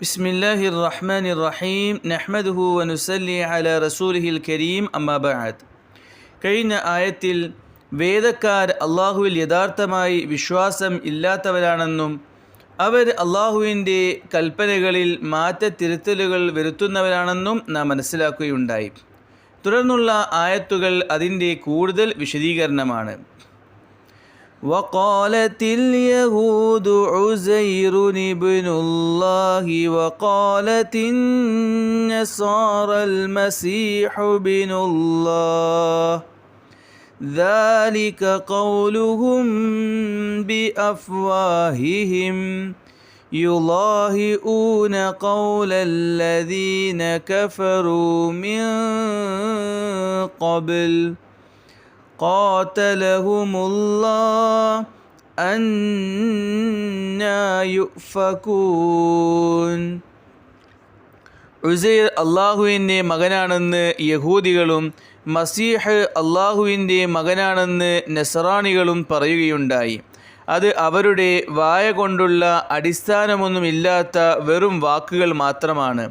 بسم الله الرحمن الرحيم نحمده ونسلي على رسوله الكريم أما بعد കഴിഞ്ഞ ആയത്തിൽ വേദക്കാർ അള്ളാഹുവിൽ യഥാർത്ഥമായി വിശ്വാസം ഇല്ലാത്തവരാണെന്നും അവർ അള്ളാഹുവിൻ്റെ കൽപ്പനകളിൽ മാറ്റത്തിരുത്തലുകൾ വരുത്തുന്നവരാണെന്നും നാം മനസ്സിലാക്കുകയുണ്ടായി തുടർന്നുള്ള ആയത്തുകൾ അതിൻ്റെ കൂടുതൽ വിശദീകരണമാണ് وقالت اليهود عزير ابن الله وقالت النصارى المسيح ابن الله. ذلك قولهم بأفواههم. يضاهئون قول الذين كفروا من قبل. قاتلهم الله أنا يؤفكون ഉസൈർ അള്ളാഹുവിൻ്റെ മകനാണെന്ന് യഹൂദികളും മസീഹ് അള്ളാഹുവിൻ്റെ മകനാണെന്ന് നസറാണികളും പറയുകയുണ്ടായി അത് അവരുടെ വായ കൊണ്ടുള്ള അടിസ്ഥാനമൊന്നുമില്ലാത്ത വെറും വാക്കുകൾ മാത്രമാണ്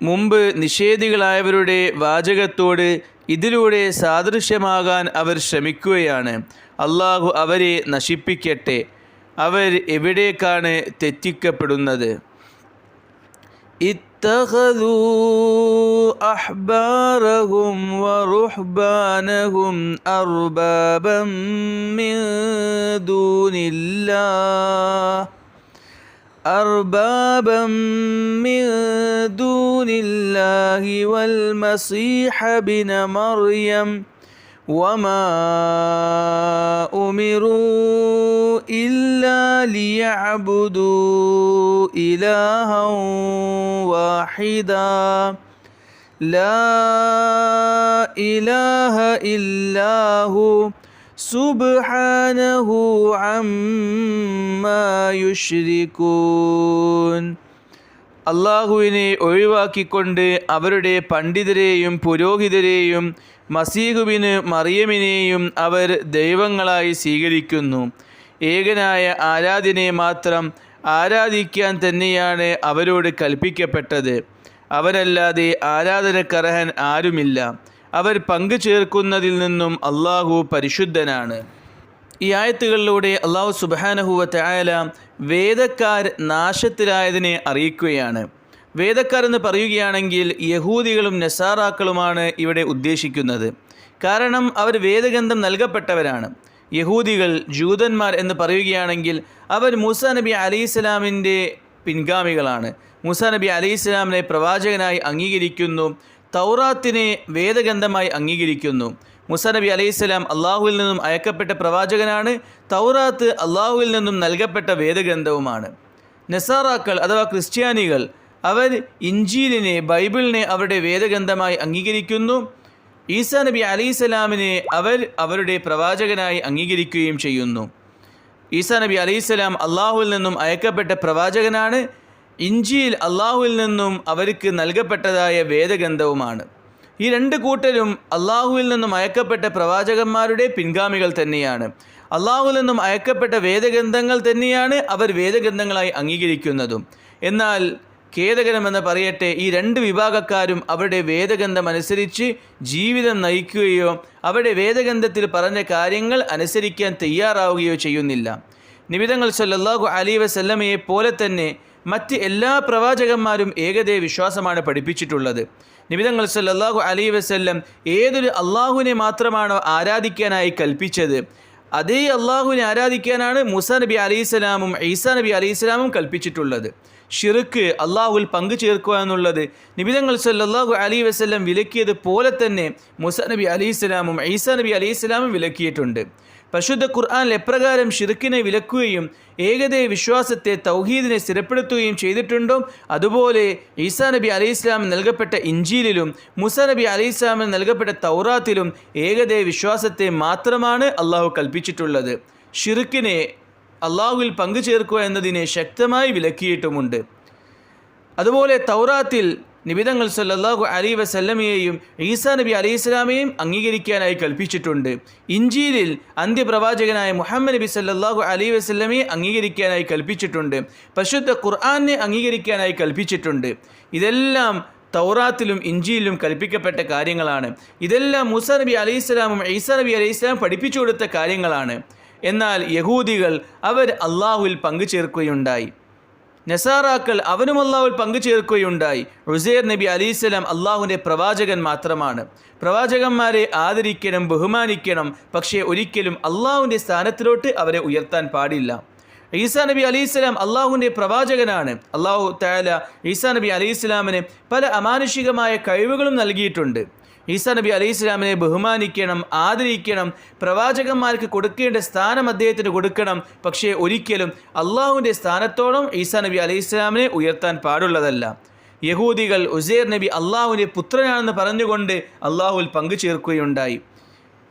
മുമ്പ് നിഷേധികളായവരുടെ വാചകത്തോട് ഇതിലൂടെ സാദൃശ്യമാകാൻ അവർ ശ്രമിക്കുകയാണ് അള്ളാഹു അവരെ നശിപ്പിക്കട്ടെ അവർ എവിടേക്കാണ് തെറ്റിക്കപ്പെടുന്നത് اتخذوا احبارهم ورهبانهم اربابا من دون الله أربابا من دون الله والمسيح بن مريم وما أمروا إلا ليعبدوا إلها واحدا. لا إله إلا هو. سبحانه عما يشركون അള്ളാഹുവിനെ ഒഴിവാക്കിക്കൊണ്ട് അവരുടെ പണ്ഡിതരെയും പുരോഹിതരെയും മസീഹുബിന് മറിയമിനെയും അവർ ദൈവങ്ങളായി സ്വീകരിക്കുന്നു ഏകനായ ആരാധ്യനെ മാത്രം ആരാധിക്കാൻ തന്നെയാണ് അവരോട് കൽപ്പിക്കപ്പെട്ടത് അവരല്ലാതെ ആരാധനക്കർഹൻ ആരുമില്ല അവർ പങ്കു ചേർക്കുന്നതിൽ നിന്നും അള്ളാഹു പരിശുദ്ധനാണ്. ഈ ആയത്തുകളിലൂടെ അള്ളാഹു സുബാനഹുവ വേദക്കാർ നാശത്തിലായതിനെ അറിയിക്കുകയാണ്. വേദക്കാർ എന്ന് പറയുകയാണെങ്കിൽ യഹൂദികളും നസാറാക്കളുമാണ് ഇവിടെ ഉദ്ദേശിക്കുന്നത്. കാരണം അവർ വേദഗന്ധം നൽകപ്പെട്ടവരാണ്. യഹൂദികൾ ജൂതന്മാർ എന്ന് പറയുകയാണെങ്കിൽ അവർ മൂസ നബി അലൈഹി ഇസ്ലാമിന്റെ പിൻഗാമികളാണ്. മൂസ നബി അലൈഹി ഇസ്ലാമിനെ പ്രവാചകനായി അംഗീകരിക്കുന്നു. തൗറാത്തിനെ വേദഗ്രന്ഥമായി അംഗീകരിക്കുന്നു. മുസ നബി അലൈഹിസ്സലാം അള്ളാഹുവിൽ നിന്നും അയക്കപ്പെട്ട പ്രവാചകനാണ്. തൗറാത്ത് അള്ളാഹുവിൽ നിന്നും നൽകപ്പെട്ട വേദഗ്രന്ഥവുമാണ്. നെസാറാക്കൾ അഥവാ ക്രിസ്ത്യാനികൾ അവർ ഇഞ്ചീലിനെ ബൈബിളിനെ അവരുടെ വേദഗ്രന്ഥമായി അംഗീകരിക്കുന്നു. ഈസാ നബി അലൈഹിസ്സലാമിനെ അവർ അവരുടെ പ്രവാചകനായി അംഗീകരിക്കുകയും ചെയ്യുന്നു. ഈസാ നബി അലൈഹിസ്സലാം അള്ളാഹുവിൽ നിന്നും അയക്കപ്പെട്ട പ്രവാചകനാണ്. ഇഞ്ചിയിൽ അള്ളാഹുവിൽ നിന്നും അവർക്ക് നൽകപ്പെട്ടതായ വേദഗ്രന്ഥവുമാണ്. ഈ രണ്ട് കൂട്ടരും അള്ളാഹുവിൽ നിന്നും അയക്കപ്പെട്ട പ്രവാചകന്മാരുടെ പിൻഗാമികൾ തന്നെയാണ്. അള്ളാഹുവിൽ നിന്നും അയക്കപ്പെട്ട വേദഗ്രന്ഥങ്ങൾ തന്നെയാണ് അവർ വേദഗ്രന്ഥങ്ങളായി അംഗീകരിക്കുന്നതും. എന്നാൽ ഖേദകരമെന്ന് പറയട്ടെ ഈ രണ്ട് വിഭാഗക്കാരും അവരുടെ വേദഗന്ധം അനുസരിച്ച് ജീവിതം നയിക്കുകയോ അവരുടെ വേദഗന്ധത്തിൽ പറഞ്ഞ കാര്യങ്ങൾ അനുസരിക്കാൻ തയ്യാറാവുകയോ ചെയ്യുന്നില്ല. നിബിതങ്ങൾ സല്ലല്ലാഹു അലി വസല്ലമയെ പോലെ തന്നെ മറ്റ് എല്ലാ പ്രവാചകന്മാരും ഏകദേ വിശ്വാസമാണ് പഠിപ്പിച്ചിട്ടുള്ളത്. നിബിതങ്ങൾ സല്ലല്ലാഹു അലൈ വസ്ല്ലം ഏതൊരു അള്ളാഹുവിനെ മാത്രമാണോ ആരാധിക്കാനായി കൽപ്പിച്ചത്? അതേ അള്ളാഹുവിനെ ആരാധിക്കാനാണ് മുസ നബി അലൈഹിസ്സലാമും ഈസാ നബി അലൈഹിസ്സലാമും കൽപ്പിച്ചിട്ടുള്ളത്. ഷിർക്ക് അള്ളാഹുവിൽ പങ്കു ചേർക്കുക എന്നുള്ളത് നിബിതങ്ങൾ സല്ലാഹു അലൈ വസ്ല്ലം വിലക്കിയത് പോലെ തന്നെ മുസ നബി അലൈഹിസ്സലാമും ഈസാ നബി അലൈഹിസ്സലാമും വിലക്കിയിട്ടുണ്ട്. പരിശുദ്ധ ഖുർആാനിൽ എപ്രകാരം ഷിർക്കിനെ വിലക്കുകയും ഏകദേ വിശ്വാസത്തെ തൗഹീദിനെ സ്ഥിരപ്പെടുത്തുകയും ചെയ്തിട്ടുണ്ടോ? അതുപോലെ ഈസാ നബി അലൈഹി ഇസ്ലാമിന് നൽകപ്പെട്ട ഇഞ്ചീലിലും മുസ നബി അലൈഹി ഇസ്ലാമിന് നൽകപ്പെട്ട തൗറാത്തിലും ഏകദേ വിശ്വാസത്തെ മാത്രമാണ് അള്ളാഹു കൽപ്പിച്ചിട്ടുള്ളത്. ഷിർക്കിനെ അള്ളാഹുവിൽ പങ്കുചേർക്കുക എന്നതിനെ ശക്തമായി വിലക്കിയിട്ടുമുണ്ട്. അതുപോലെ തൗറാത്തിൽ നിബിതങ്ങൾ സല്ലാഹു അലി വസല്ലമയെയും ഈസാ നബി അലൈഹി സ്വലാമയെയും അംഗീകരിക്കാനായി കൽപ്പിച്ചിട്ടുണ്ട്. ഇഞ്ചിയിലിൽ അന്ത്യപ്രവാചകനായ മുഹമ്മദ് നബി സല്ലാഹു അലി വസല്ലമയെ അംഗീകരിക്കാനായി കൽപ്പിച്ചിട്ടുണ്ട്. പശുദ്ധ ഖുർആാനെ അംഗീകരിക്കാനായി കൽപ്പിച്ചിട്ടുണ്ട്. ഇതെല്ലാം തൗറാത്തിലും ഇഞ്ചിയിലും കൽപ്പിക്കപ്പെട്ട കാര്യങ്ങളാണ്. ഇതെല്ലാം മൂസ നബി അലൈഹി ഇസ്ലാമും ഈസാ നബി അലൈഹി ഇസ്ലാം പഠിപ്പിച്ചു കൊടുത്ത കാര്യങ്ങളാണ്. എന്നാൽ യഹൂദികൾ അവർ അള്ളാഹുവിൽ പങ്കുചേർക്കുകയുണ്ടായി. നസാറാക്കൾ അവനും അള്ളാഹുവിൽ പങ്കുചേർക്കുകയുണ്ടായി റുസൈർ നബി അലിസ്ലാം അള്ളാഹുവിന്റെ പ്രവാചകൻ മാത്രമാണ്. പ്രവാചകന്മാരെ ആദരിക്കണം ബഹുമാനിക്കണം പക്ഷേ ഒരിക്കലും അള്ളാഹുവിന്റെ സ്ഥാനത്തിലോട്ട് അവരെ ഉയർത്താൻ പാടില്ല. ഈസാ നബി അലി ഇസ്ലാം അള്ളാഹുവിന്റെ പ്രവാചകനാണ്. അള്ളാഹു താല ഈസാ നബി അലി ഇസ്ലാമിന് പല അമാനുഷികമായ കഴിവുകളും നൽകിയിട്ടുണ്ട്. ഈസാ നബി അലൈഹി സ്വലാമിനെ ബഹുമാനിക്കണം ആദരിക്കണം പ്രവാചകന്മാർക്ക് കൊടുക്കേണ്ട സ്ഥാനം അദ്ദേഹത്തിന് കൊടുക്കണം. പക്ഷേ ഒരിക്കലും അള്ളാഹുവിന്റെ സ്ഥാനത്തോളം ഈസാ നബി അലൈഹി സ്വലാമിനെ ഉയർത്താൻ പാടുള്ളതല്ല. യഹൂദികൾ ഉസേർ നബി അള്ളാഹുവിന്റെ പുത്രനാണെന്ന് പറഞ്ഞുകൊണ്ട് അള്ളാഹുവിൽ പങ്കുചേർക്കുകയുണ്ടായി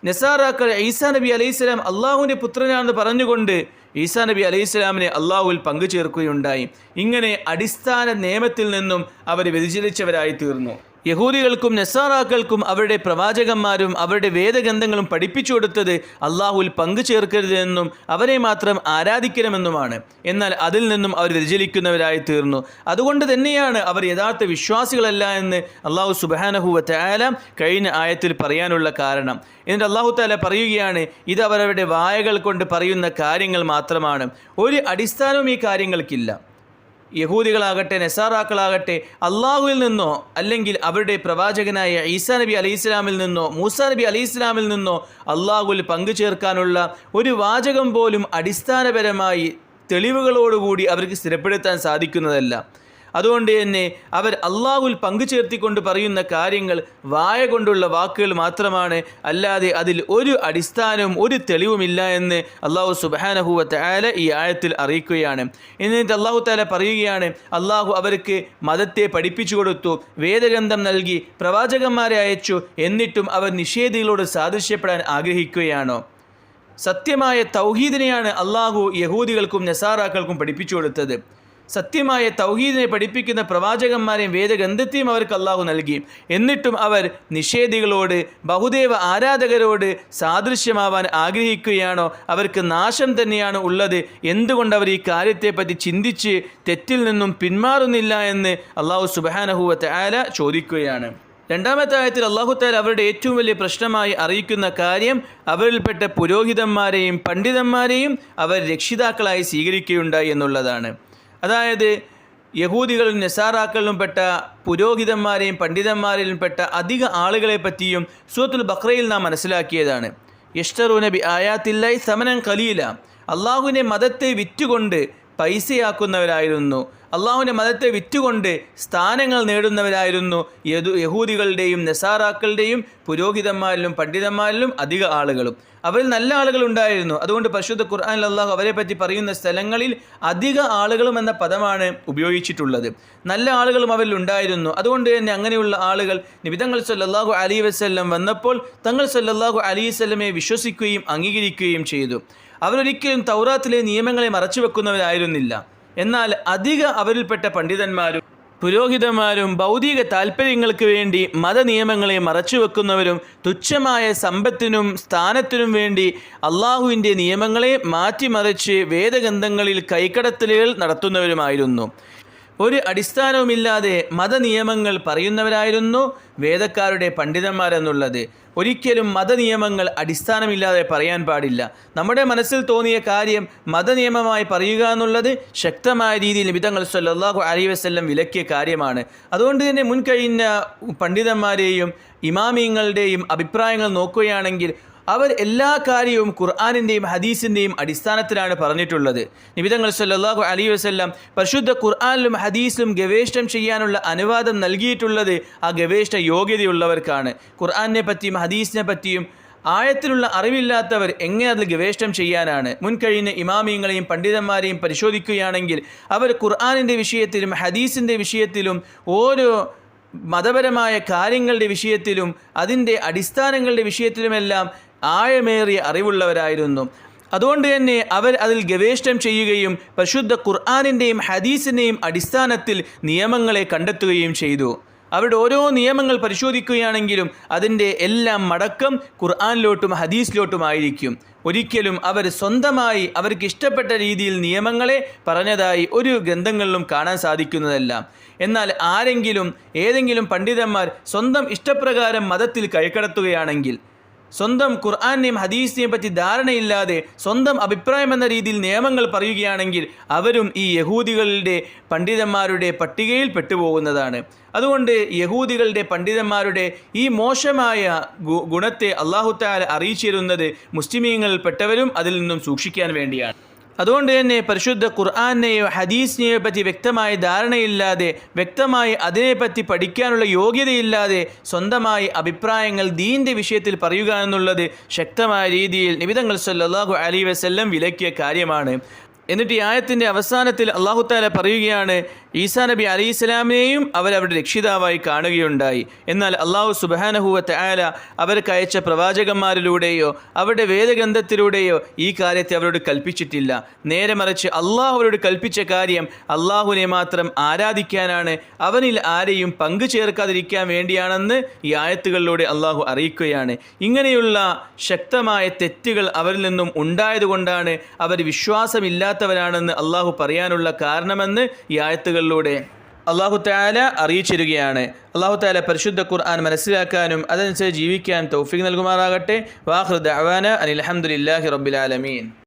നസാറാക്കൾ ഈസാ നബി അലൈഹി സ്വലാം അള്ളാഹുവിന്റെ പുത്രനാണെന്ന് പറഞ്ഞുകൊണ്ട് ഈസാ നബി അലൈഹി സ്വലാമിനെ അള്ളാഹുവിൽ പങ്കുചേർക്കുകയുണ്ടായി ഇങ്ങനെ അടിസ്ഥാന നിയമത്തിൽ നിന്നും അവർ വ്യതിചലിച്ചവരായി തീർന്നു. യഹൂദികൾക്കും നെസാറാക്കൾക്കും അവരുടെ പ്രവാചകന്മാരും അവരുടെ വേദഗ്രന്ഥങ്ങളും പഠിപ്പിച്ചു കൊടുത്തത് അള്ളാഹുവിൽ പങ്കു ചേർക്കരുതെന്നും അവരെ മാത്രം ആരാധിക്കണമെന്നുമാണ്. എന്നാൽ അതിൽ നിന്നും അവർ വ്യതിചലിക്കുന്നവരായി തീർന്നു. അതുകൊണ്ട് തന്നെയാണ് അവർ യഥാർത്ഥ വിശ്വാസികളല്ല എന്ന് അള്ളാഹു സുബാനഹുവ തയാല കഴിഞ്ഞ ആയത്തിൽ പറയാനുള്ള കാരണം. എന്നിട്ട് അള്ളാഹു താല പറയുകയാണ് ഇത് അവരവരുടെ വായകൾ കൊണ്ട് പറയുന്ന കാര്യങ്ങൾ മാത്രമാണ്. ഒരു അടിസ്ഥാനവും ഈ കാര്യങ്ങൾക്കില്ല. യഹൂദികളാകട്ടെ നെസാറാക്കളാകട്ടെ അള്ളാഹുവിൽ നിന്നോ അല്ലെങ്കിൽ അവരുടെ പ്രവാചകനായ ഈസാ നബി അലൈഹി ഇസ്ലാമിൽ നിന്നോ മൂസാ നബി അലൈഹി ഇസ്ലാമിൽ നിന്നോ അള്ളാഹുവിൽ പങ്കുചേർക്കാനുള്ള ഒരു വാചകം പോലും അടിസ്ഥാനപരമായി തെളിവുകളോടുകൂടി അവർക്ക് സ്ഥിരപ്പെടുത്താൻ സാധിക്കുന്നതല്ല. അതുകൊണ്ട് തന്നെ അവർ അള്ളാഹുൽ പങ്കുചേർത്തിക്കൊണ്ട് പറയുന്ന കാര്യങ്ങൾ വായ കൊണ്ടുള്ള വാക്കുകൾ മാത്രമാണ്. അല്ലാതെ അതിൽ ഒരു അടിസ്ഥാനവും ഒരു തെളിവുമില്ല എന്ന് അള്ളാഹു സുബാനഹുവ ഈ ആഴത്തിൽ അറിയിക്കുകയാണ്. എന്നിട്ട് അള്ളാഹു താല പറയുകയാണ് അള്ളാഹു അവർക്ക് മതത്തെ പഠിപ്പിച്ചു കൊടുത്തു വേദഗ്രന്ഥം നൽകി പ്രവാചകന്മാരെ അയച്ചു എന്നിട്ടും അവർ നിഷേധികളോട് സാദൃശ്യപ്പെടാൻ ആഗ്രഹിക്കുകയാണോ. സത്യമായ തൗഹീദിനെയാണ് അള്ളാഹു യഹൂദികൾക്കും നസാറാക്കൾക്കും പഠിപ്പിച്ചു കൊടുത്തത്. സത്യമായ തൗഹീദിനെ പഠിപ്പിക്കുന്ന പ്രവാചകന്മാരെയും വേദഗ്രന്ഥത്തെയും അവർക്ക് അള്ളാഹു നൽകി. എന്നിട്ടും അവർ നിഷേധികളോട് ബഹുദേവ ആരാധകരോട് സാദൃശ്യമാവാൻ ആഗ്രഹിക്കുകയാണോ? അവർക്ക് നാശം തന്നെയാണ് ഉള്ളത്. എന്തുകൊണ്ട് അവർ ഈ കാര്യത്തെപ്പറ്റി ചിന്തിച്ച് തെറ്റിൽ നിന്നും പിന്മാറുന്നില്ല എന്ന് അള്ളാഹു സുബാനഹുവത്ത് ആല ചോദിക്കുകയാണ്. രണ്ടാമത്തെ ആയത്തിൽ താല അവരുടെ ഏറ്റവും വലിയ പ്രശ്നമായി അറിയിക്കുന്ന കാര്യം അവരിൽപ്പെട്ട പുരോഹിതന്മാരെയും പണ്ഡിതന്മാരെയും അവർ രക്ഷിതാക്കളായി സ്വീകരിക്കുകയുണ്ടായി എന്നുള്ളതാണ്. അതായത് യഹൂദികളും നെസാറാക്കളിലും പെട്ട പുരോഹിതന്മാരെയും പണ്ഡിതന്മാരിലും പെട്ട അധിക ആളുകളെ പറ്റിയും സൂത്തുൽ ബക്രയിൽ നാം മനസ്സിലാക്കിയതാണ്. യഷ്ടറു നബി ആയാത്തില്ലായി സമനം കലീല അള്ളാഹുവിനെ മതത്തെ വിറ്റുകൊണ്ട് പൈസയാക്കുന്നവരായിരുന്നു. അള്ളാഹുവിന്റെ മതത്തെ വിറ്റുകൊണ്ട് സ്ഥാനങ്ങൾ നേടുന്നവരായിരുന്നു യഹൂദികളുടെയും നെസാറാക്കളുടെയും പുരോഹിതന്മാരിലും പണ്ഡിതന്മാരിലും അധിക ആളുകളും. അവരിൽ നല്ല ആളുകൾ ഉണ്ടായിരുന്നു. അതുകൊണ്ട് പരിശുദ്ധ ഖുർആൻ അള്ളാഹു അവരെ പറ്റി പറയുന്ന സ്ഥലങ്ങളിൽ അധിക ആളുകളും എന്ന പദമാണ് ഉപയോഗിച്ചിട്ടുള്ളത്. നല്ല ആളുകളും അവരിൽ ഉണ്ടായിരുന്നു. അതുകൊണ്ട് തന്നെ അങ്ങനെയുള്ള ആളുകൾ നിബിതങ്ങൾ സല്ലാഹു അലി വസ്ല്ലം വന്നപ്പോൾ തങ്ങൾ സല്ലാഹു അലി വസല്ലമയെ വിശ്വസിക്കുകയും അംഗീകരിക്കുകയും ചെയ്തു. അവരൊരിക്കലും തൗറാത്തിലെ നിയമങ്ങളെ മറച്ചു വെക്കുന്നവരായിരുന്നില്ല എന്നാൽ അധിക അവരിൽപ്പെട്ട പണ്ഡിതന്മാരും പുരോഹിതന്മാരും ഭൗതിക താല്പര്യങ്ങൾക്ക് വേണ്ടി മതനിയമങ്ങളെ മറച്ചുവെക്കുന്നവരും തുച്ഛമായ സമ്പത്തിനും സ്ഥാനത്തിനും വേണ്ടി അള്ളാഹുവിന്റെ നിയമങ്ങളെ മാറ്റിമറിച്ച് വേദഗന്ധങ്ങളിൽ കൈക്കടത്തലുകൾ നടത്തുന്നവരുമായിരുന്നു. ഒരു അടിസ്ഥാനവുമില്ലാതെ മതനിയമങ്ങൾ പറയുന്നവരായിരുന്നു വേദക്കാരുടെ പണ്ഡിതന്മാരെന്നുള്ളത്. ഒരിക്കലും മതനിയമങ്ങൾ അടിസ്ഥാനമില്ലാതെ പറയാൻ പാടില്ല. നമ്മുടെ മനസ്സിൽ തോന്നിയ കാര്യം മതനിയമമായി പറയുക എന്നുള്ളത് ശക്തമായ രീതിയിൽ വിധങ്ങൾ സല്ലാഹു അലൈ വസ്ല്ലം വിലക്കിയ കാര്യമാണ്. അതുകൊണ്ട് തന്നെ മുൻകഴിഞ്ഞ പണ്ഡിതന്മാരെയും ഇമാമിയങ്ങളുടെയും അഭിപ്രായങ്ങൾ നോക്കുകയാണെങ്കിൽ അവർ എല്ലാ കാര്യവും ഖുർആാനിന്റെയും ഹദീസിന്റെയും അടിസ്ഥാനത്തിലാണ് പറഞ്ഞിട്ടുള്ളത്. നിബിതങ്ങൾ സല്ലാഹു അലി വസ്ല്ലാം പരിശുദ്ധ ഖുർആാനിലും ഹദീസിലും ഗവേഷണം ചെയ്യാനുള്ള അനുവാദം നൽകിയിട്ടുള്ളത് ആ ഗവേഷണ യോഗ്യതയുള്ളവർക്കാണ്. ഖുർആാനിനെ പറ്റിയും ഹദീസിനെ പറ്റിയും ആയത്തിലുള്ള അറിവില്ലാത്തവർ എങ്ങനെ അതിൽ ഗവേഷണം ചെയ്യാനാണ്? മുൻകഴിഞ്ഞ ഇമാമിയങ്ങളെയും പണ്ഡിതന്മാരെയും പരിശോധിക്കുകയാണെങ്കിൽ അവർ ഖുർആാനിന്റെ വിഷയത്തിലും ഹദീസിന്റെ വിഷയത്തിലും ഓരോ മതപരമായ കാര്യങ്ങളുടെ വിഷയത്തിലും അതിന്റെ അടിസ്ഥാനങ്ങളുടെ വിഷയത്തിലുമെല്ലാം ആഴമേറിയ അറിവുള്ളവരായിരുന്നു. അതുകൊണ്ട് തന്നെ അവർ അതിൽ ഗവേഷണം ചെയ്യുകയും പരിശുദ്ധ ഖുർആാനിന്റെയും ഹദീസിന്റെയും അടിസ്ഥാനത്തിൽ നിയമങ്ങളെ കണ്ടെത്തുകയും ചെയ്തു. അവരുടെ ഓരോ നിയമങ്ങൾ പരിശോധിക്കുകയാണെങ്കിലും അതിന്റെ എല്ലാം മടക്കം ഖുർആാനിലോട്ടും ഹദീസിലോട്ടുമായിരിക്കും ഒരിക്കലും അവർ സ്വന്തമായി അവർക്ക് ഇഷ്ടപ്പെട്ട രീതിയിൽ നിയമങ്ങളെ പറഞ്ഞതായി ഒരു ഗ്രന്ഥങ്ങളിലും കാണാൻ സാധിക്കുന്നതല്ല. എന്നാൽ ആരെങ്കിലും ഏതെങ്കിലും പണ്ഡിതന്മാർ സ്വന്തം ഇഷ്ടപ്രകാരം മതത്തിൽ കൈക്കടത്തുകയാണെങ്കിൽ സ്വന്തം ഖുർആാനെയും ഹദീസിനെയും പറ്റി ധാരണയില്ലാതെ സ്വന്തം അഭിപ്രായം എന്ന രീതിയിൽ നിയമങ്ങൾ പറയുകയാണെങ്കിൽ അവരും ഈ യഹൂദികളുടെ പണ്ഡിതന്മാരുടെ പട്ടികയിൽ പെട്ടുപോകുന്നതാണ്. അതുകൊണ്ട് യഹൂദികളുടെ പണ്ഡിതന്മാരുടെ ഈ മോശമായ ഗുണത്തെ അള്ളാഹുത്താല അറിയിച്ചിരുന്നത് മുസ്ലിമീങ്ങളിൽപ്പെട്ടവരും അതിൽ നിന്നും സൂക്ഷിക്കാൻ വേണ്ടിയാണ്. അതുകൊണ്ട് തന്നെ പരിശുദ്ധ ഖുർആാനെയോ ഹദീസിനെയോ പറ്റി വ്യക്തമായ ധാരണയില്ലാതെ വ്യക്തമായി അതിനെപ്പറ്റി പഠിക്കാനുള്ള യോഗ്യതയില്ലാതെ സ്വന്തമായി അഭിപ്രായങ്ങൾ ദീന്റെ വിഷയത്തിൽ പറയുക എന്നുള്ളത് ശക്തമായ രീതിയിൽ നിബിതങ്ങൾ സല്ലാഹു അലി വസ്ല്ലം വിലക്കിയ കാര്യമാണ്. എന്നിട്ട് ഈ ആയത്തിന്റെ അവസാനത്തിൽ അള്ളാഹു താല പറയുകയാണ് ഈസാ നബി അലി ഇസ്ലാമിനെയും അവരവരുടെ രക്ഷിതാവായി കാണുകയുണ്ടായി. എന്നാൽ അള്ളാഹു സുബാനഹുവത്തെ ആല അവർക്ക് അയച്ച പ്രവാചകന്മാരിലൂടെയോ അവരുടെ വേദഗ്രന്ഥത്തിലൂടെയോ ഈ കാര്യത്തെ അവരോട് കൽപ്പിച്ചിട്ടില്ല. നേരെ മറിച്ച് അള്ളാഹു അവരോട് കൽപ്പിച്ച കാര്യം അള്ളാഹുവിനെ മാത്രം ആരാധിക്കാനാണ് അവനിൽ ആരെയും പങ്കു ചേർക്കാതിരിക്കാൻ വേണ്ടിയാണെന്ന് ഈ ആയത്തുകളിലൂടെ അള്ളാഹു അറിയിക്കുകയാണ്. ഇങ്ങനെയുള്ള ശക്തമായ തെറ്റുകൾ അവരിൽ നിന്നും ഉണ്ടായതുകൊണ്ടാണ് അവർ വിശ്വാസമില്ലാത്തവരാണെന്ന് അള്ളാഹു പറയാനുള്ള കാരണമെന്ന് ഈ ആയത്തുകളിലൂടെ അള്ളാഹു താല അറിയിച്ചിരുകയാണ്. അള്ളാഹു താല പരിശുദ്ധ ഖുർആൻ മനസ്സിലാക്കാനും അതനുസരിച്ച് ജീവിക്കാൻ തൗഫീഖ് നൽകുമാറാകട്ടെ. വാഹൃദ് അവാന അനിൽ അഹമ്മദില്ലാഹി റബ്ബിലാലമീൻ